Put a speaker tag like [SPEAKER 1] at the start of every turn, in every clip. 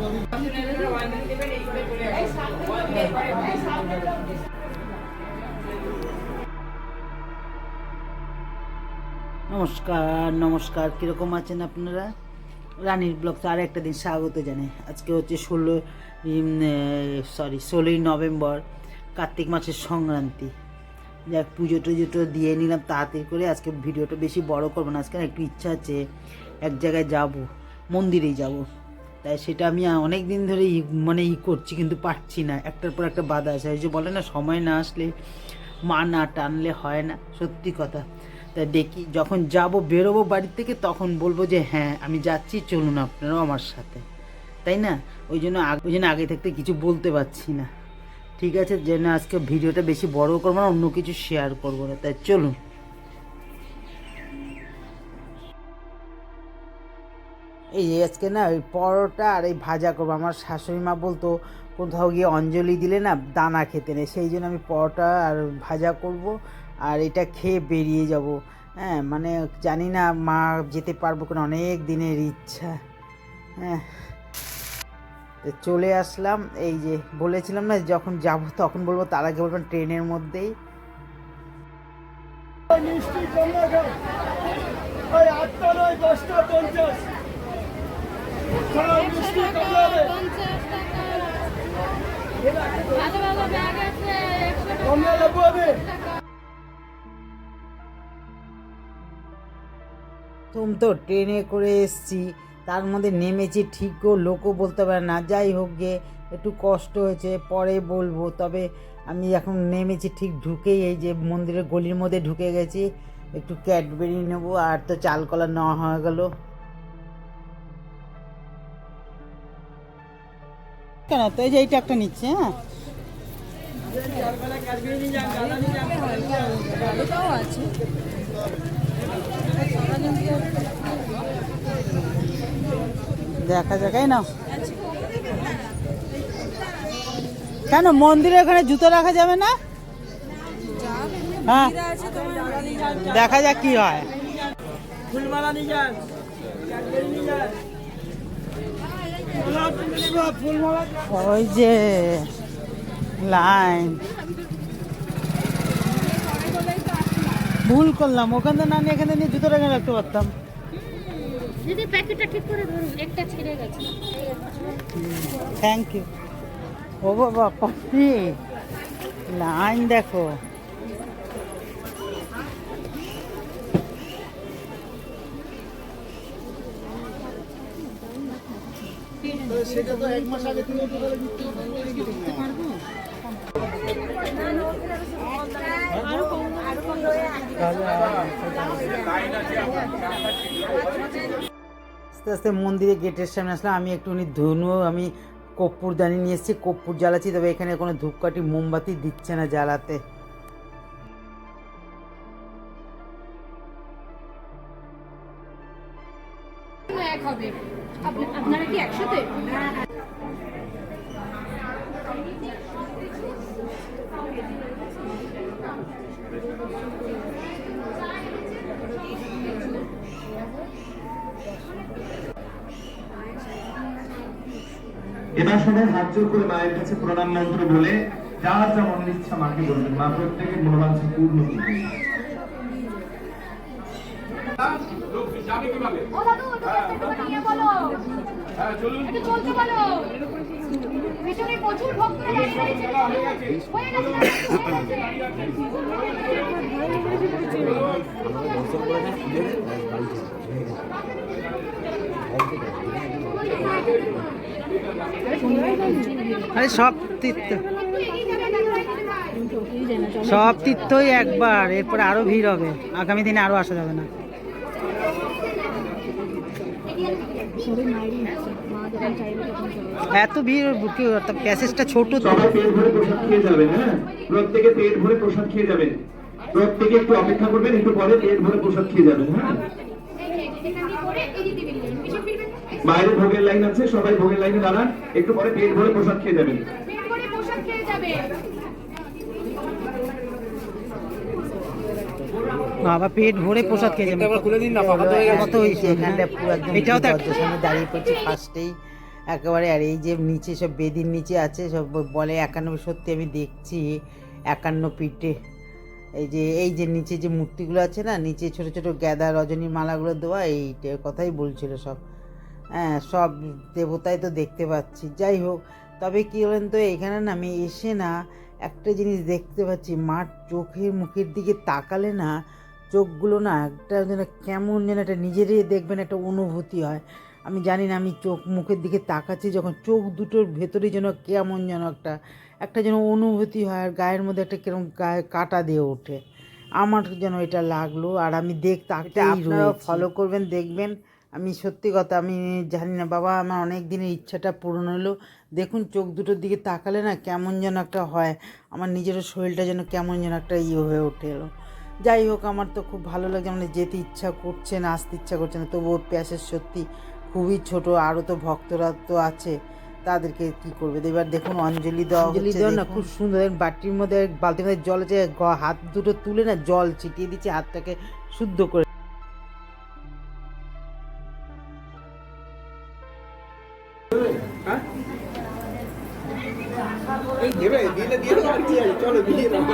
[SPEAKER 1] নমস্কার নমস্কার। কীরকম আছেন আপনারা? রানীর ব্লগতে আর একটা দিন স্বাগত জানাই। আজকে হচ্ছে ষোলো সরি ষোলোই নভেম্বর, কার্তিক মাসের সংক্রান্তি। যাক, পুজো টুজো তো দিয়ে নিলাম তাড়াতাড়ি করে। আজকে ভিডিওটা বেশি বড় করব না। আজকে একটু ইচ্ছা আছে, এক জায়গায় যাব, মন্দিরেই যাব। তাই সেটা আমি অনেক দিন ধরে মানে ই করছি কিন্তু পারছি না। একটার পর একটা বাধা আছে। ওই যে বলে না, সময় না আসলে মা না টানলে হয় না। সত্যি কথা। তাই দেখি, যখন যাব বেরোবো বাড়ির থেকে তখন বলব যে হ্যাঁ আমি যাচ্ছি, চলুন আপনারাও আমার সাথে। তাই না? ওই জন্য ওই জন্য আগে থাকতে কিছু বলতে পারছি না। ঠিক আছে? যেন আজকে ভিডিওটা বেশি বড় করব না, অন্য কিছু শেয়ার করব না। তাই চলুন। এই আজকে না, ওই পরোটা আর এই ভাজা করব। আমার শাশুড়ি মা বলতো, কোথাও গিয়ে অঞ্জলি দিলে না দানা খেতে নেই। সেই জন্য আমি পরোটা আর ভাজা করব আর এটা খেয়ে বেরিয়ে যাব। হ্যাঁ মানে জানি না মা যেতে পারব কিনা, অনেক দিনের ইচ্ছা। হ্যাঁ। চলে আসলাম, এই যে বলেছিলাম না, যখন যাব তখন বলব, তার আগে বলবেন ট্রেনের মধ্যেই।
[SPEAKER 2] মিষ্টি আটটা নয়, দশটা পঞ্চাশ। কমলা লেবু হবে
[SPEAKER 1] তুমি তো ট্রেনে করে এসছি তার মধ্যে নেমেছি ঠিকও লোকও বলতে পারে না। যাই হোক গে একটু কষ্ট হয়েছে পরে বলব। তবে আমি এখন নেমেছি ঠিক ঢুকেই এই যে মন্দিরের গলির মধ্যে ঢুকে গেছি। একটু ক্যাডবেরি নেব আর তো চাল কলা নেওয়া হয়ে গেল। কেন? তো এই যে এইটা একটা নিচ্ছে হ্যাঁ? দেখা যাক, এই কেন, মন্দিরে ওখানে জুতো রাখা যাবে না? হ্যাঁ। দেখা যাক কি হয়।
[SPEAKER 2] ফুলমালা নিয়ে যান ক্যাডবেরি নিয়ে যান গোলাপ ফুল নিবা, ফুলমালা
[SPEAKER 1] ওই যে লাইন। ভুল করলাম ওখান থেকে না নিয়ে এখানে নিয়ে জুতো রেখে রাখতে পারতাম।
[SPEAKER 3] দিদি প্যাকেটটা ঠিক করে ধরুন একটা ছিঁড়ে গেছে।
[SPEAKER 1] থ্যাংক ইউ ও বাবা কফি লাইন দেখো। আস্তে আস্তে মন্দিরে গেটের সামনে আসলাম। আমি একটুখানি ধনু, আমি কর্পূর দানি নিয়ে এসেছি, কর্পূর জ্বালাচ্ছি, তবে এখানে কোনো ধূপকাঠি, মোমবাতি দিচ্ছে না জ্বালাতে।
[SPEAKER 3] হবে। আপনারা কি একসাথে?
[SPEAKER 4] এবার সবাই হাত জোর করে মায়ের কাছে প্রণাম মন্ত্র বলে যার যা মনের ইচ্ছা মাকে বলবেন। মা প্রত্যেকের মনোবাঞ্ছা পূর্ণ করবে
[SPEAKER 3] ও দাদু ওটা একটু নিয়ে বলো একটু চলতে বলো পিছনে প্রচুর ভক্তরা দাঁড়িয়ে রয়েছে হয়ে গেছে
[SPEAKER 1] আরে সব তীর্থ। সব তীর্থই একবার এরপরে আরও ভিড় হবে। আগামী দিনে আরও আসা যাবে না। এত ভিড় প্যাসেজটা ছোট
[SPEAKER 4] পেট ভরে প্রসাদ খেয়ে যাবেন হ্যাঁ প্রত্যেকে পেট ভরে প্রসাদ খেয়ে যাবেন প্রত্যেকে একটু অপেক্ষা করবেন একটু পরে পেট ভরে প্রসাদ খেয়ে যাবেন হ্যাঁ? বাইরে ভোগের লাইন আছে সবাই ভোগের লাইনে দাঁড়ান একটু পরে পেট ভরে প্রসাদ খেয়ে যাবেন।
[SPEAKER 1] বাবা পেট ভরে প্রসাদ খেয়ে যাবে। খুলে দিন না কত হয়েছে এখানটা পুরো এটাও তো দাঁড়িয়ে পড়ছি ফার্স্টেই একেবারে আর এই যে নিচে সব বেদির নিচে আছে সব বলে একান্ন সত্যি আমি দেখছি একান্ন পিঠে। এই যে এই যে নিচে যে মূর্তিগুলো আছে না নিচে ছোট ছোট গ্যাদা রজনী মালাগুলো দেওয়া এইটার কথাই বলছিল সব। হ্যাঁ সব দেবতাই তো দেখতে পাচ্ছি। যাই হোক তবে কী বলেন তো এখানে না আমি এসে না একটা জিনিস দেখতে পাচ্ছি মার চোখের মুখের দিকে তাকালে না চোখগুলো না একটা যেন কেমন যেন একটা নিজেরই দেখবেন একটা অনুভূতি হয়। আমি জানি না আমি চোখ মুখের দিকে তাকাচ্ছি যখন চোখ দুটোর ভেতরে যেন কেমন যেন একটা একটা যেন অনুভূতি হয় আর গায়ের মধ্যে একটা কীরকম গায়ে কাটা দিয়ে ওঠে। আমার যেন এটা লাগল আর আমি দেখ তাকে আপনারাও ফলো করবেন দেখবেন। আমি সত্যি কথা আমি জানি না বাবা আমার অনেক দিনের ইচ্ছাটা পূরণ হলো। দেখুন চোখ দুটোর দিকে তাকালে না কেমন যেন একটা হয়। আমার নিজেরও শরীরটা যেন কেমন যেন একটা ইয়ে হয়ে ওঠে এলো। যাই হোক আমার তো খুব ভালো লাগছে। মানে যেতে ইচ্ছা করছে না আসতে ইচ্ছা করছে না। তবুও প্যাসেজ সত্যি খুবই ছোট আরও তো ভক্তরা তো আছে তাদেরকে কি করবে? এবার দেখুন অঞ্জলি দেওয়া অঞ্জলি দেওয়া না খুব সুন্দর বাটির মধ্যে বালতির মধ্যে জল আছে হাত দুটো তুলে না জল ছিটিয়ে দিচ্ছে হাতটাকে শুদ্ধ করে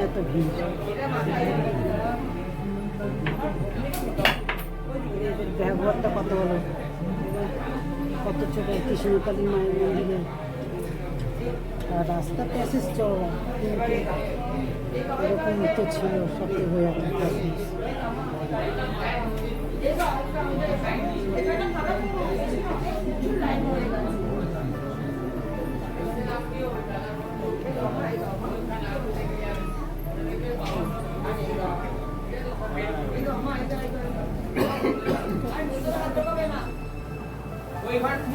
[SPEAKER 1] এত ভিড় ব্যবহারটা কত ভালো কত ছোট কৃষ্ণকালী মায়ের মন্দিরে। আর রাস্তা প্যাসেজ চওড়া কিন্তু এরকম তো ছিল সত্যি হয়ে এখন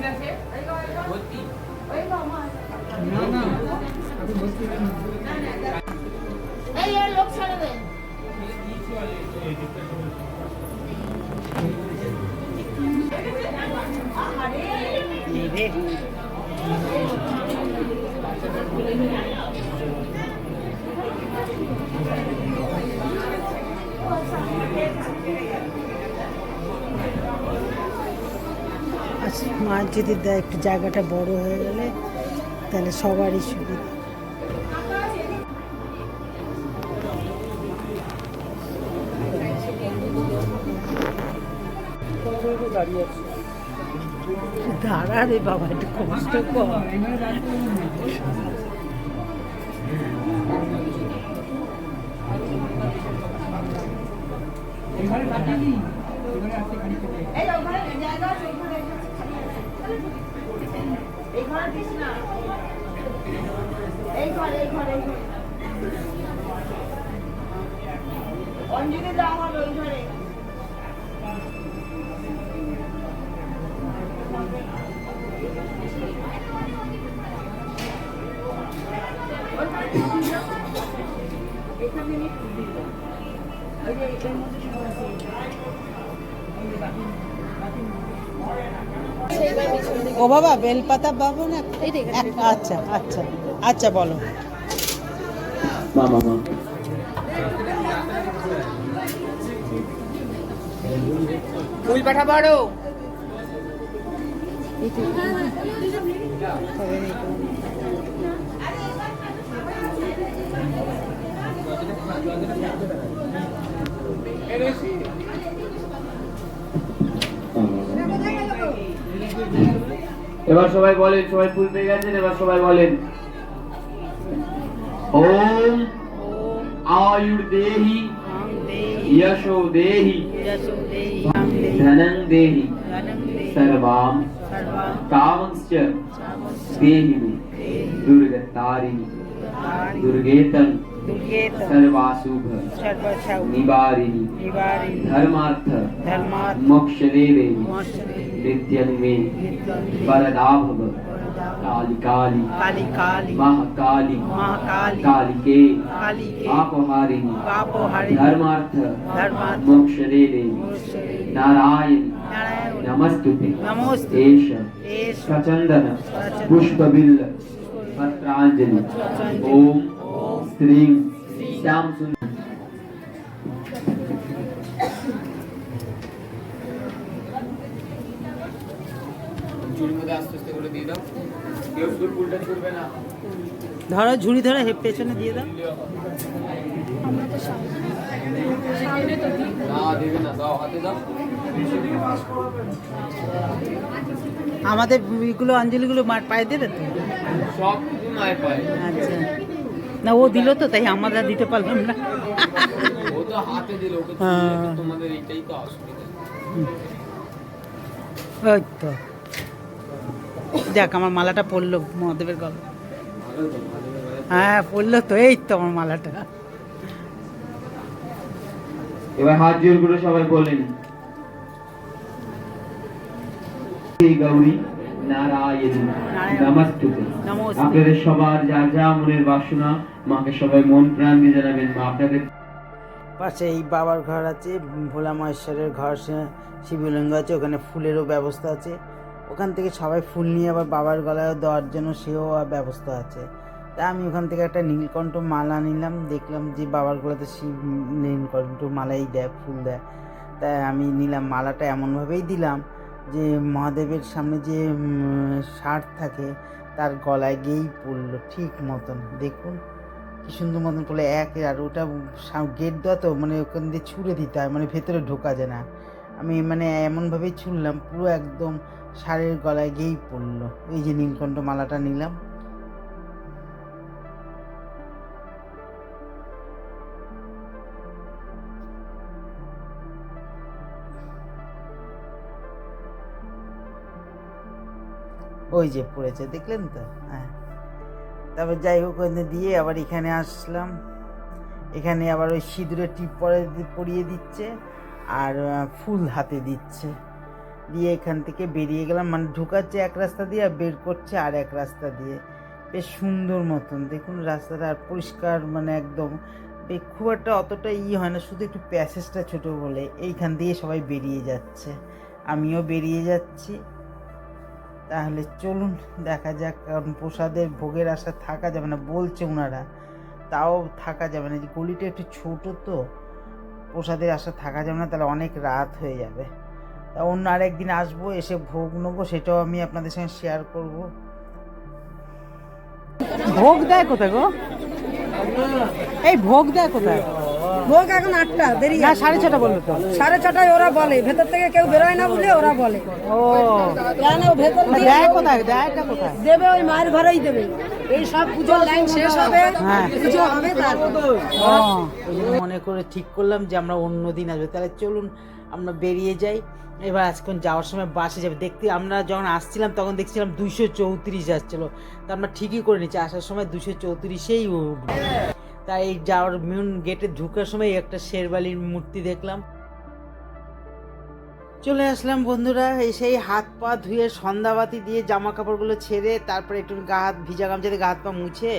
[SPEAKER 1] প্যাসেজ
[SPEAKER 3] এই
[SPEAKER 1] আচ্ছা মার যদি দেয় একটু জায়গাটা বড় হয়ে গেলে তাহলে সবারই সুবিধা। দাঁড়া রে বাবা একটু কষ্ট কর।
[SPEAKER 5] অঞ্জলি দেওয়া হলো ওই ঘরে।
[SPEAKER 1] ও বাবা বেলপাতা পাবো না? আচ্ছা আচ্ছা আচ্ছা বলো।
[SPEAKER 5] ফুল পাঠা বড়
[SPEAKER 4] এবার সবাই বলেন সবাই ফুল পেয়ে গেছেন এবার সবাই বলেন ওম আয়ুর দেহি यशो देहि धनं देहि सर्वां
[SPEAKER 6] दुर्गेतन सर्वाशुभ निवारिणी धर्मार्थ मोक्ष देवी नित्यन्वे परदाभव काली काली काली
[SPEAKER 1] काली महाकाली
[SPEAKER 6] महाकाली
[SPEAKER 1] काली के काली के
[SPEAKER 6] कालिके
[SPEAKER 1] कालिके
[SPEAKER 6] पापहारिणी
[SPEAKER 1] पापहारिणी
[SPEAKER 6] धर्मार्थ
[SPEAKER 1] धर्मार्थ
[SPEAKER 6] मोक्ष रे
[SPEAKER 1] रे
[SPEAKER 6] नारायण नमस्तुते
[SPEAKER 1] नमस्ते
[SPEAKER 6] एष प्रचंदन पुष्पबिल्ल पत्रांजलि ओम श्री श्याम सुंदर
[SPEAKER 1] ধরো ঝুড়ি ধরো হে পেছনে দিয়ে দাও। আমাদের এগুলো অঞ্জলিগুলো মার পায়ে দেবে তো। আচ্ছা। না ও দিল তো তাই আমরা দিতে পারলাম না।
[SPEAKER 5] ও তো হাতে দিল ওকে
[SPEAKER 1] হ্যাঁ।
[SPEAKER 5] তোমাদের এইটাই তো অসুবিধা।
[SPEAKER 1] ওই তো। দেখ আমার মালাটা পড়ল মহাদেবের গলা
[SPEAKER 5] ভালো তো ভালো ভালো।
[SPEAKER 1] হ্যাঁ পড়ল তো এই তো আমার মালাটা।
[SPEAKER 6] এবার হাত জোর করে সবাই বলেন গৌরী নারায়ণ
[SPEAKER 1] নমস্তে।
[SPEAKER 6] আপনাদের সবার যা যা মনের বাসনা মাকে সবাই মন প্রাণ দিয়ে জানাবেন। মা আপনাদের
[SPEAKER 1] পাশে এই বাবার ঘর আছে ভোলা মহেশ্বরের ঘর সে- শিবলিঙ্গ আছে ওখানে ফুলেরও ব্যবস্থা আছে। ওখান থেকে সবাই ফুল নিয়ে আবার বাবার গলায় দেওয়ার জন্য সেও ব্যবস্থা আছে। তা আমি ওখান থেকে একটা নীলকণ্ঠ মালা নিলাম, দেখলাম যে বাবার গলাতে শিব নীলকণ্ঠ মালাই দেয়, ফুল দেয়। তাই আমি নিলাম, মালাটা এমনভাবেই দিলাম যে মহাদেবের সামনে যে ষাট থাকে, তার গলায় গিয়েই পড়ল, ঠিক মতন। দেখুন, কি সুন্দর মতন করলে এক আর ওটা গেট দেওয়া তো মানে ওখান দিয়ে ছুঁড়ে দিতে হয় মানে ভেতরে ঢোকা যায় না। আমি মানে এমনভাবেই ছুঁড়লাম, পুরো একদম শাড়ির গলায় গিয়েই পড়ল। এই যে নীলকণ্ঠ মালাটা নিলাম। ওই যে পড়েছে, দেখলেন তো? হ্যাঁ। তারপর যাই হোক, ওখানে দিয়ে আবার এখানে আসলাম। এখানে আবার ওই সিঁদুরের টিপ পরে পরিয়ে দিচ্ছে আর ফুল হাতে দিচ্ছে। দিয়ে এখান থেকে বেরিয়ে গেলাম। মানে ঢুকাচ্ছে এক রাস্তা দিয়ে আর বের করছে আর এক রাস্তা দিয়ে। বেশ সুন্দর মতন। দেখুন রাস্তাটা আর পরিষ্কার মানে একদম খুব একটা অতটা ই হয় না, শুধু একটু প্যাসেজটা ছোট বলে। এইখান দিয়ে সবাই বেরিয়ে যাচ্ছে। আমিও বেরিয়ে যাচ্ছি। তাহলে চলুন, দেখা যাক। কারণ প্রসাদের ভোগের আশা থাকা যাবে না, বলছে ওনারা তাও থাকা যাবে না। যে গলিটা একটু ছোট তো। প্রসাদের আশা থাকা যাবে না, তাহলে অনেক রাত হয়ে যাবে। তা অন্য আরেকদিন আসব এসে ভোগ নেব সেটাও আমি আপনাদের সঙ্গে শেয়ার করব। ভোগ দেয় কোথায় গো? এই ভোগ দেয় কোথায়?
[SPEAKER 7] ভোগ এখন আটটা দেরি
[SPEAKER 1] না সাড়ে ছটা বলল তো।
[SPEAKER 7] সাড়ে ছটায় ওরা বলে ভেতর থেকে কেউ বেরোয় না বলে ওরা বলে।
[SPEAKER 1] ও।
[SPEAKER 7] কেন ভেতর দেয়
[SPEAKER 1] কোথায়? দেয়টা কোথায়?
[SPEAKER 7] দেবে ওই মায়ের ঘরেই দেবে। এই সব পুজোর লাইন শেষ হবে
[SPEAKER 1] হ্যাঁ।
[SPEAKER 7] পুজো হবে
[SPEAKER 1] মনে করে ঠিক করলাম যে আমরা অন্য দিন আসব। তাহলে চলুন আমরা বেরিয়ে যাই। এবার আজকাল যাওয়ার সময় বাসে যাবে। দেখতে আমরা যখন আসছিলাম, তখন দেখছিলাম দুইশো চৌত্রিশ আসছিল তা আমরা ঠিকই করে নিচ্ছি। আসার সময় দুশো চৌত্রিশেই উঠবো। তাই যাওয়ার মেন গেটে ঢুকার সময় একটা শেরবালির মূর্তি দেখলাম। চলে আসলাম বন্ধুরা এসেই হাত পা ধুয়ে সন্ধ্যাবাতি দিয়ে জামা কাপড়গুলো ছেড়ে তারপরে একটু গা হাত, ভিজা গামছাতে গা হাত পা মুছে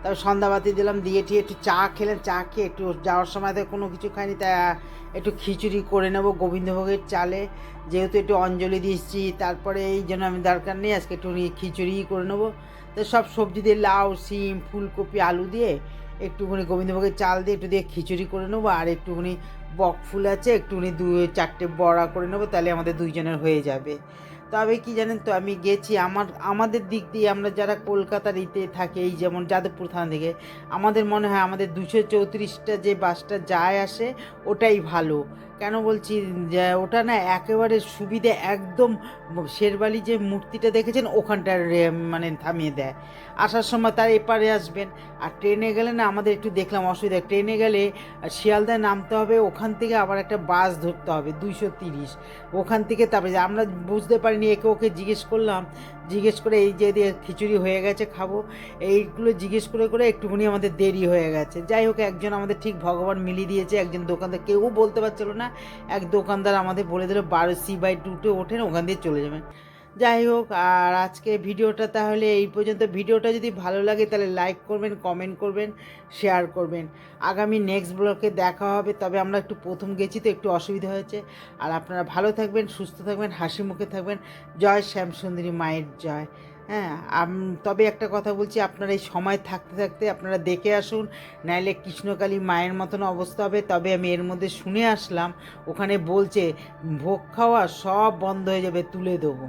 [SPEAKER 1] তারপর সন্ধ্যাবাতি দিলাম, দিয়ে টিয়ে একটু চা খেলেন, চা খেয়ে একটু যাওয়ার সময় তো কোনো কিছু খাইনি তাই একটু খিচুড়ি করে নেব গোবিন্দভোগের চালে। যেহেতু একটু অঞ্জলি দিচ্ছি তারপরে এই জন্য আমি দরকার নেই, আজকে একটু খিচুড়ি করে নেব। তো সব সবজি দিয়ে লাউ, সিম, ফুলকপি, আলু দিয়ে একটুখানি গোবিন্দভোগের চাল দিয়ে একটু দিয়ে খিচুড়ি করে নেব, আর একটুখানি বক ফুল আছে, একটুখানি দু চারটে বড়া করে নেব, তাহলে আমাদের দুইজনের হয়ে যাবে। তবে কি জানেন তো, আমি গেছি আমার, আমাদের দিক দিয়ে আমরা যারা কলকাতার ইতে থাকে, এই যেমন যাদবপুর থানা থেকে, আমাদের মনে হয় আমাদের দুশো চৌত্রিশটা যে বাসটা যায় আসে, ওটাই ভালো। কেন বলছি? যে ওটা না একেবারে সুবিধে একদম শেরবালি যে মূর্তিটা দেখেছেন, ওখানটার মানে থামিয়ে দেয়। আসার সময় তার এপারে আসবেন। আর ট্রেনে গেলে না আমাদের একটু দেখলাম অসুবিধা। ট্রেনে গেলে শিয়ালদায় নামতে হবে, ওখান থেকে আবার একটা বাস ধরতে হবে, দুইশো তিরিশ। ওখান থেকে তারপরে আমরা বুঝতে পারিনি, একে ওকে জিজ্ঞেস করলাম জিজ্ঞেস করে, এই যে খিচুড়ি হয়ে গেছে, খাব। এইগুলো জিজ্ঞেস করে করে একটুখানি আমাদের দেরি হয়ে গেছে। যাই হোক, একজন আমাদের ঠিক ভগবান মিলিয়ে দিয়েছে, একজন দোকানদার, কেউ বলতে পারছিল না। এক দোকানদার আমাদের বলে দিল, বারো সি বাই টুটে ওঠেন, ওখান দিয়ে চলে যাবেন। যাই হোক, আর আজকে ভিডিওটা তাহলে এই পর্যন্ত। ভিডিওটা যদি ভালো লাগে, তাহলে লাইক করবেন কমেন্ট করবেন শেয়ার করবেন। আগামী নেক্সট ব্লকে দেখা হবে। তবে আমরা একটু প্রথম গেছি তো, একটু অসুবিধা হয়েছে। আর আপনারা ভালো থাকবেন, সুস্থ থাকবেন, হাসি মুখে থাকবেন। জয় শ্যামসুন্দরী মায়ের জয়। হ্যাঁ তবে একটা কথা বলছি, আপনারা এই সময় থাকতে থাকতে আপনারা দেখে আসুন, নাইলে কৃষ্ণকালী মায়ের মতন অবস্থা হবে। তবে আমি এর মধ্যে শুনে আসলাম, ওখানে বলছে, ভোগ খাওয়া সব বন্ধ হয়ে যাবে, তুলে দেবো।